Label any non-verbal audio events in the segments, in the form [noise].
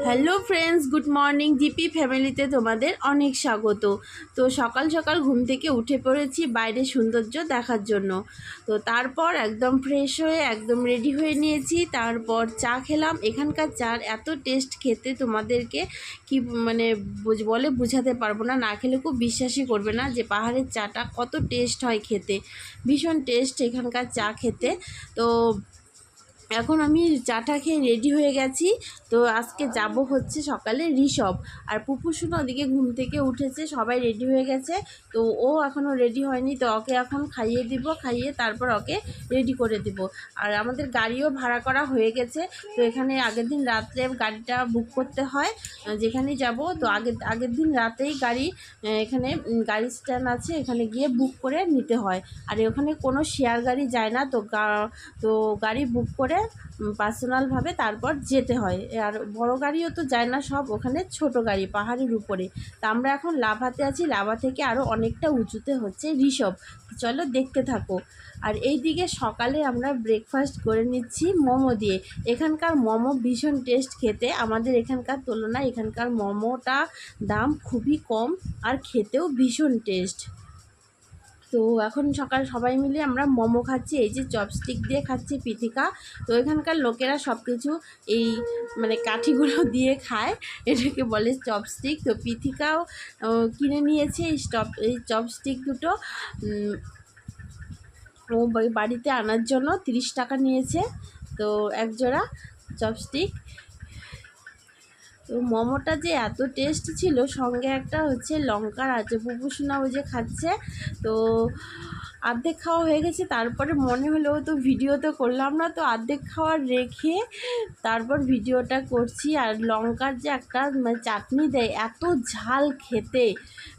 Hello friends, good morning. GP ফ্যামিলিতে তোমাদের অনেক স্বাগত। তো সকাল সকাল ঘুম থেকে উঠে পড়েছি বাইরে সৌন্দর্য দেখার জন্য। তো তারপর একদম ফ্রেশ হয়ে, একদম রেডি হয়ে নিয়েছি। তারপর চা খেলাম। এখানকার চার এত টেস্ট খেতে তোমাদেরকে কি মানে বলে বোঝাতে পারব না। না খেলে খুব বিশ্বাসই করবে না যে পাহাড়ের চাটা কত টেস্ট হয় খেতে। ভীষণ টেস্ট এখানকার চা খেতে। তো এখন আমি চাটা খেয়ে রেডি হয়ে গেছি। তো আজকে যাব হচ্ছে সকালে ঋষভ। আর পুপুসুনো ওদিকে ঘুম থেকে উঠেছে, সবাই রেডি হয়ে গেছে। তো ও এখনও রেডি হয়নি, তো ওকে এখন খাইয়ে দিব, খাইয়ে তারপর ওকে রেডি করে দিব। আর আমাদের গাড়িও ভাড়া করা হয়ে গেছে, তো এখানে আগের দিন রাত্রে গাড়িটা বুক করতে হয় যেখানে যাব। তো আগের আগের দিন রাতেই গাড়ি এখানে গাড়ি স্ট্যান্ড আছে, এখানে গিয়ে বুক করে নিতে হয়। আর ওখানে কোনো শেয়ার গাড়ি যায় না, তো তো গাড়ি বুক করে পার্সোনালভাবে তারপর যেতে হয়। আর বড় গাড়িও তো যায় না, সব ওখানে ছোট গাড়ি, পাহাড়ের উপরে। তা আমরা এখন লাভাতে আছি, লাভা থেকে আরও অনেকটা উঁচুতে হচ্ছে ঋষভ। চলো দেখতে থাকো। আর এই দিকে সকালে আমরা ব্রেকফাস্ট করে নিচ্ছি মোমো দিয়ে। এখানকার মোমো ভীষণ টেস্ট খেতে। আমাদের এখানকার তুলনায় এখানকার মোমোটা দাম খুবই কম আর খেতেও ভীষণ টেস্ট তো এখন সকাল সবাই মিলে আমরা মোমো খাচ্ছি, এই যে চপস্টিক দিয়ে খাচ্ছি পিথিকা। তো এখানকার লোকেরা সব কিছু এই মানে কাঠিগুলো [laughs] দিয়ে খায়, এটাকে বলে চপস্টিক। তো পিথিকাও কিনে নিয়েছে এই স্টপ, এই চপস্টিক দুটো। ও বাড়িতে আনার জন্য তিরিশ টাকা নিয়েছে। তো এক জোড়া চপস্টিক। তো মোমোটা যে এত টেস্ট ছিল, সঙ্গে একটা হচ্ছে লঙ্কার আছে পুপুসোনা ওই যে খাচ্ছে। তো অর্ধেক খাওয়া হয়ে গেছে, তারপরে মনে হলো তো ভিডিও তো করলাম না, তো অর্ধেক খাওয়া রেখে তারপর ভিডিওটা করছি। আর লঙ্কার যে একটা মানে চাটনি দেয়, এত ঝাল খেতে।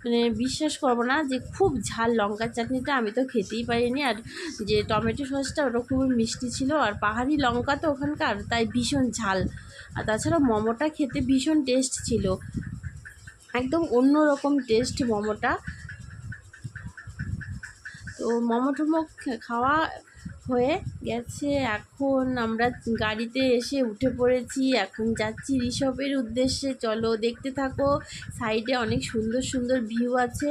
মানে বিশ্বাস করব না যে খুব ঝাল লঙ্কার চাটনিটা, আমি তো খেতেই পারিনি। আর যে টমেটো সসটা, ওটা খুবই মিষ্টি ছিল। আর পাহাড়ি লঙ্কা তো ওখানকার, তাই ভীষণ ঝাল। আর তাছাড়া মোমোটা খেতে ভীষণ টেস্ট ছিল। একদম অন্য রকম টেস্ট মোমোটা। তো মোমো টোমো খাওয়া হয়ে গেছে। এখন আমরা গাড়িতে এসে উঠে পড়েছি। এখন যাচ্ছি ঋষভের উদ্দেশ্যে। চলো দেখতে থাকো। সাইডে অনেক সুন্দর সুন্দর ভিউ আছে।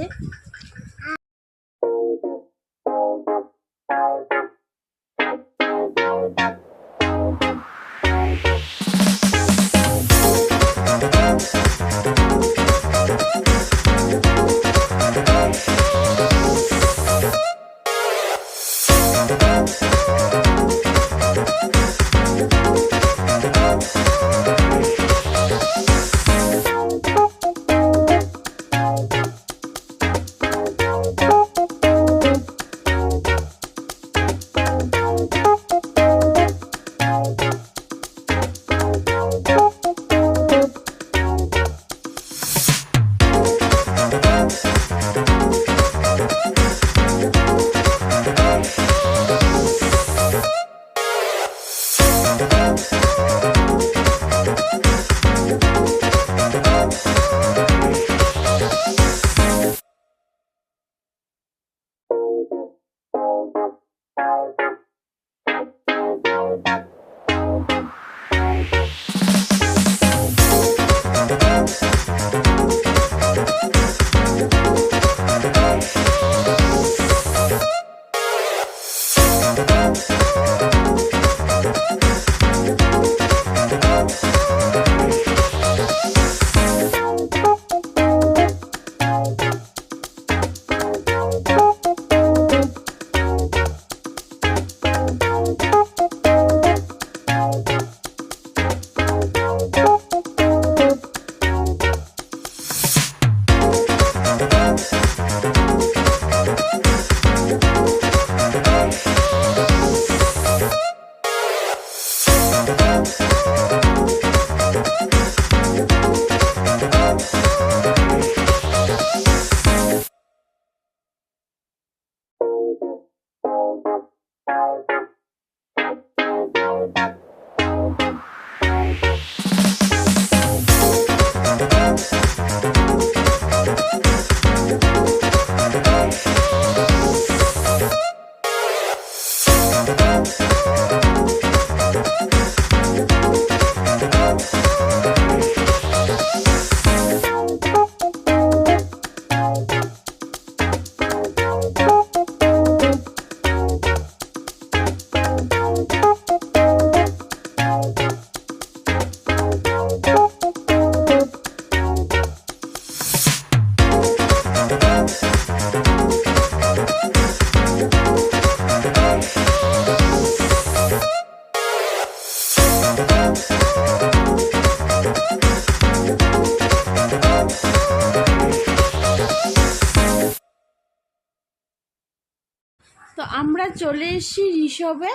চলে এসেছি ঋষভে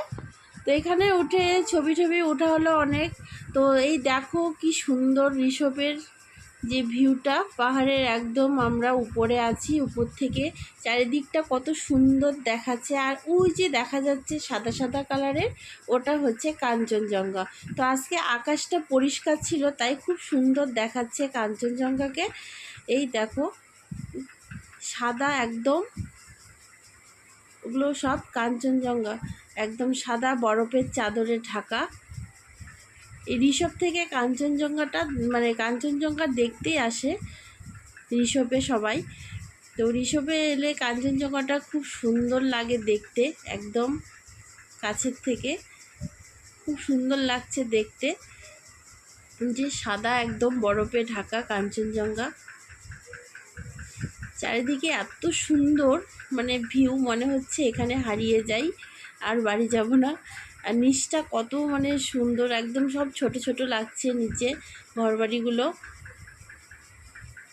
তো এখানে উঠে ছবি টবি ওঠা হলো অনেক। তো এই দেখো কি সুন্দর ঋষভের যে ভিউটা। পাহাড়ের একদম আমরা উপরে আছি, উপর থেকে। চারিদিকটা কত সুন্দর দেখাচ্ছে। আর ওই যে দেখা যাচ্ছে সাদা সাদা কালারের, ওটা হচ্ছে কাঞ্চনজঙ্ঘা। তো আজকে আকাশটা পরিষ্কার ছিল, তাই খুব সুন্দর দেখাচ্ছে কাঞ্চনজঙ্ঘাকে। এই দেখো, সাদা একদম ওগুলো সব কাঞ্চনজঙ্ঘা। একদম সাদা বরফের চাদরে ঢাকা। এই ঋষভ থেকে কাঞ্চনজঙ্ঘাটা মানে কাঞ্চনজঙ্ঘা দেখতেই আসে ঋষভে সবাই। তো ঋষভে এলে কাঞ্চনজঙ্ঘাটা খুব সুন্দর লাগে দেখতে, একদম কাছের থেকে। খুব সুন্দর লাগছে দেখতে। যে সাদা একদম বরফে ঢাকা কাঞ্চনজঙ্ঘা। চারিদিকে এত সুন্দর মানে ভিউ মনে হচ্ছে এখানে হারিয়ে যাই, আর বাড়ি যাব না। আর নিচটা কত মানে সুন্দর, একদম সব ছোট ছোট লাগছে নিচে ঘরবাড়িগুলো।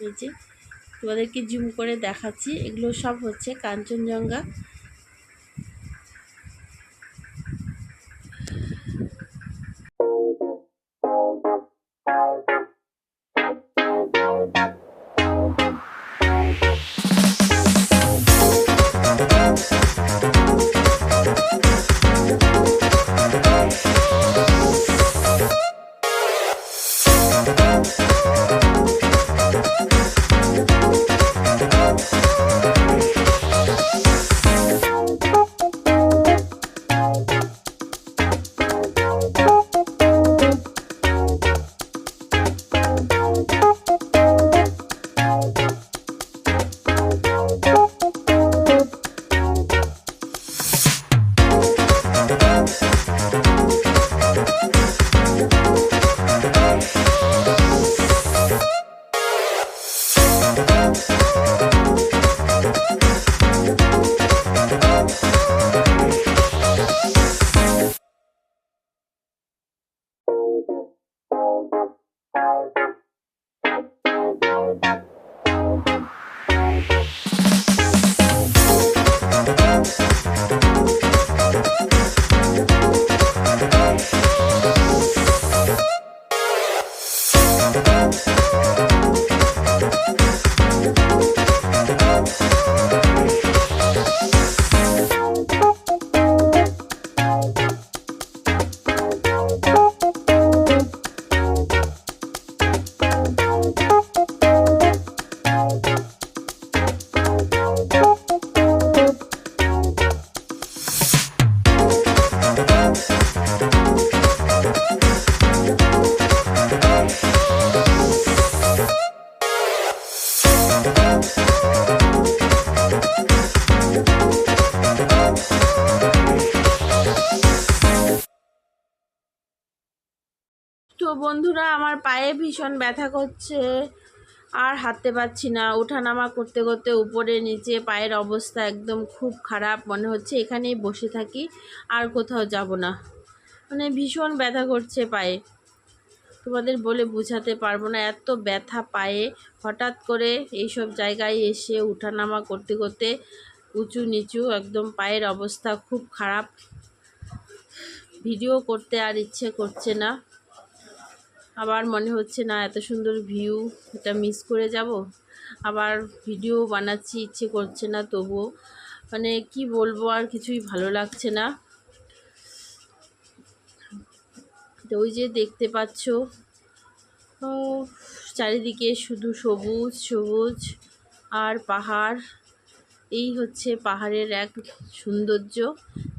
নিচে তোমাদেরকে জুম করে দেখাচ্ছি, এগুলো সব হচ্ছে কাঞ্চনজঙ্ঘা। ভীষণ ব্যথা করছে। আর হাঁটতে পারছি না। ওঠানামা করতে করতে উপরে, নিচে পায়ের অবস্থা একদম খুব খারাপ মনে হচ্ছে। এখানেই বসে থাকি, আর কোথাও যাব না। মানে ভীষণ ব্যথা করছে পায়ে। তোমাদের বলে বোঝাতে পারব না এত ব্যথা পায়ে। হঠাৎ করে এইসব জায়গায় এসে ওঠানামা করতে করতে উঁচু নিচু একদম পায়ের অবস্থা খুব খারাপ। ভিডিও করতে আর ইচ্ছে করছে না। আবার মনে হচ্ছে না এত সুন্দর ভিউ, এটা মিস করে যাব। আবার ভিডিও বানাচ্ছি, ইচ্ছে করছে না তবুও। মানে কি বলব, আর কিছুই ভালো লাগছে না। তো ওই যে দেখতে পাচ্ছ চারিদিকে শুধু সবুজ সবুজ আর পাহাড়। এই হচ্ছে পাহাড়ের এক সৌন্দর্য।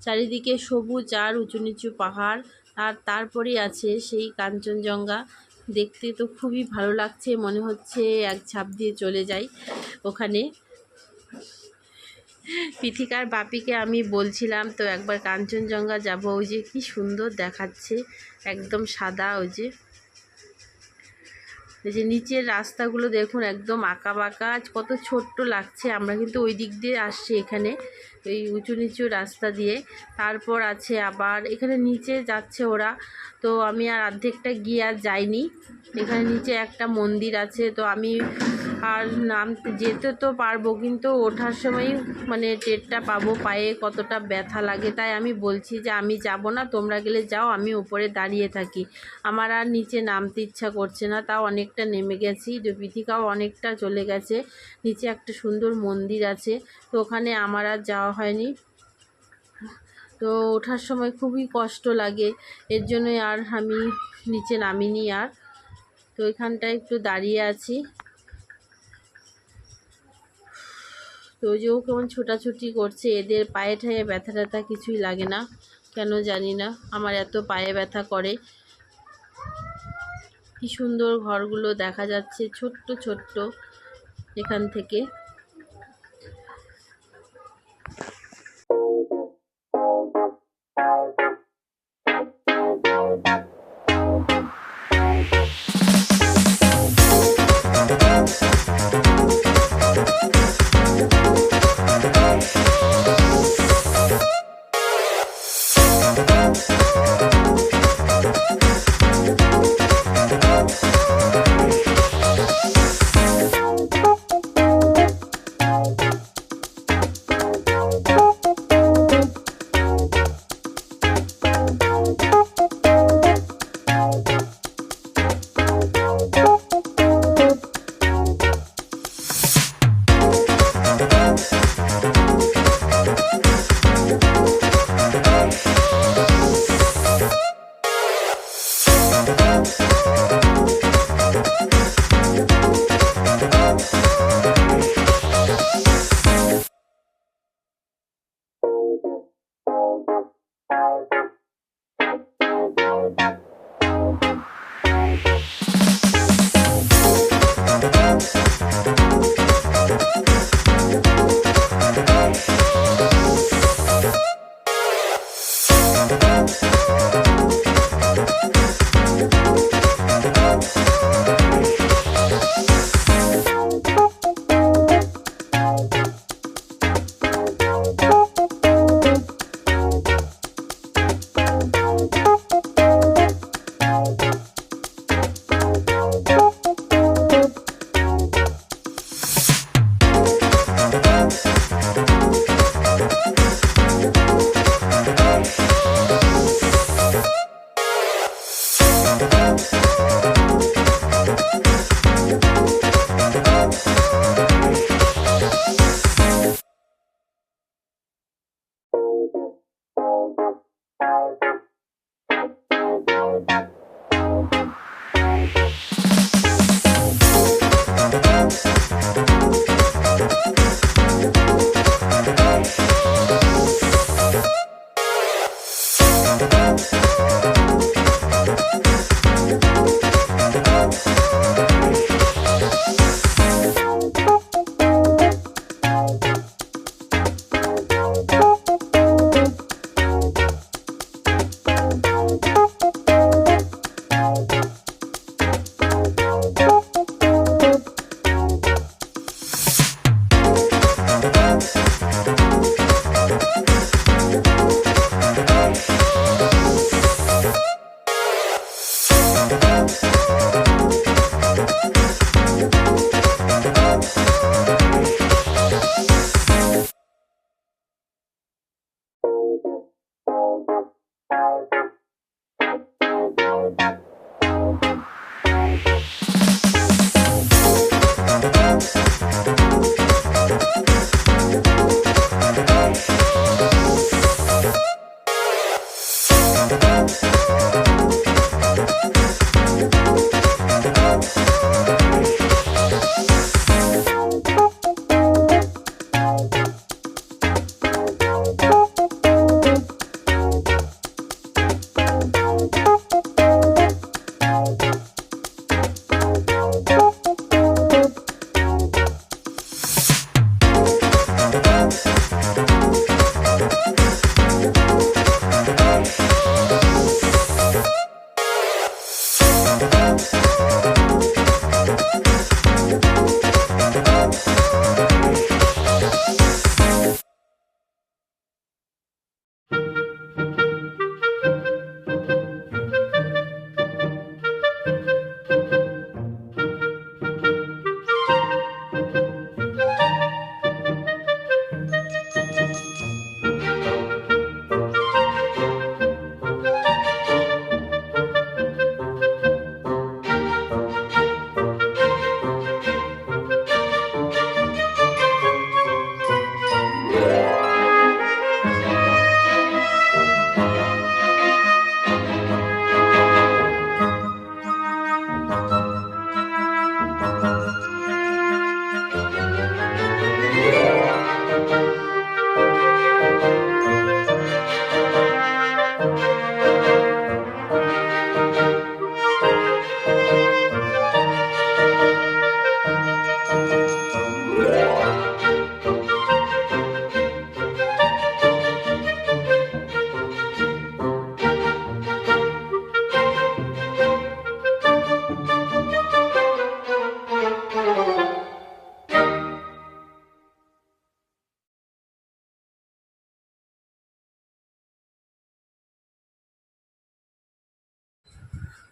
চারিদিকে সবুজ আর উঁচু নিচু পাহাড়। আর তারপরেই আছে সেই কাঞ্চনজঙ্ঘা। দেখতে তো খুবই ভালো লাগছে, মনে হচ্ছে এক ঝাঁপ দিয়ে চলে যাই ওখানে। পিথিকার বাপিকে আমি বলছিলাম, তো একবার কাঞ্চনজঙ্ঘা যাব। ওই যে কি সুন্দর দেখাচ্ছে, একদম সাদা ওই যে। যে নিচের রাস্তাগুলো দেখুন, একদম আঁকা বাঁকা, কত ছোট্ট লাগছে। আমরা কিন্তু ওই দিক দিয়ে আসছি এখানে। ওই উঁচু নিচু রাস্তা দিয়ে। তারপর আছে আবার, এখানে নিচে যাচ্ছে ওরা। তো আমি আর অর্ধেকটা গিয়ে আর যাইনি। এখানে নিচে একটা মন্দির আছে। তো আমি আর নাম যেতে তো পারব, কিন্তু ওঠার সময় মানে টেরটা পাবো, পায়ে কতটা ব্যথা লাগে। তাই আমি বলছি যে আমি যাব না, তোমরা গেলে যাও, আমি উপরে দাঁড়িয়ে থাকি। আমার আর নিচে নামতে ইচ্ছা করছে না, তাও অনেকটা নেমে গেছি বিথিকাও অনেকটা চলে গেছে। নিচে একটা সুন্দর মন্দির আছে, তো ওখানে আমার আর যাওয়া হয়নি। তো ওঠার সময় খুবই কষ্ট লাগে, এর জন্যই আর আমি নিচে নামিনি আর। তো এখানটায় একটু দাঁড়িয়ে আছি। তো ওই যে ও কেমন ছোটাছুটি করছে, এদের পায়ে ঠায়ে ব্যথা ট্যাথা কিছুই লাগে না। কেন জানি না, আমার এত পায়ে ব্যথা করে। কি সুন্দর ঘরগুলো দেখা যাচ্ছে, ছোট্ট ছোট্ট এখান থেকে।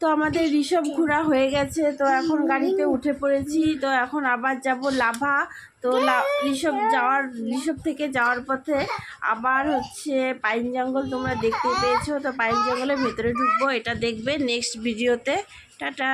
তো আমাদের ঋষভ ঘোরা হয়ে গেছে, তো এখন গাড়িতে উঠে পড়েছি, তো এখন আবার যাব লাভা, তো ঋষভ যাওয়ার, ঋষভ থেকে যাওয়ার পথে আবার হচ্ছে পাইন জঙ্গল তোমরা দেখতে পেয়েছ, তো পাইন জঙ্গলের ভেতরে ঢুকবো, এটা দেখবে নেক্সট ভিডিওতে টাটা!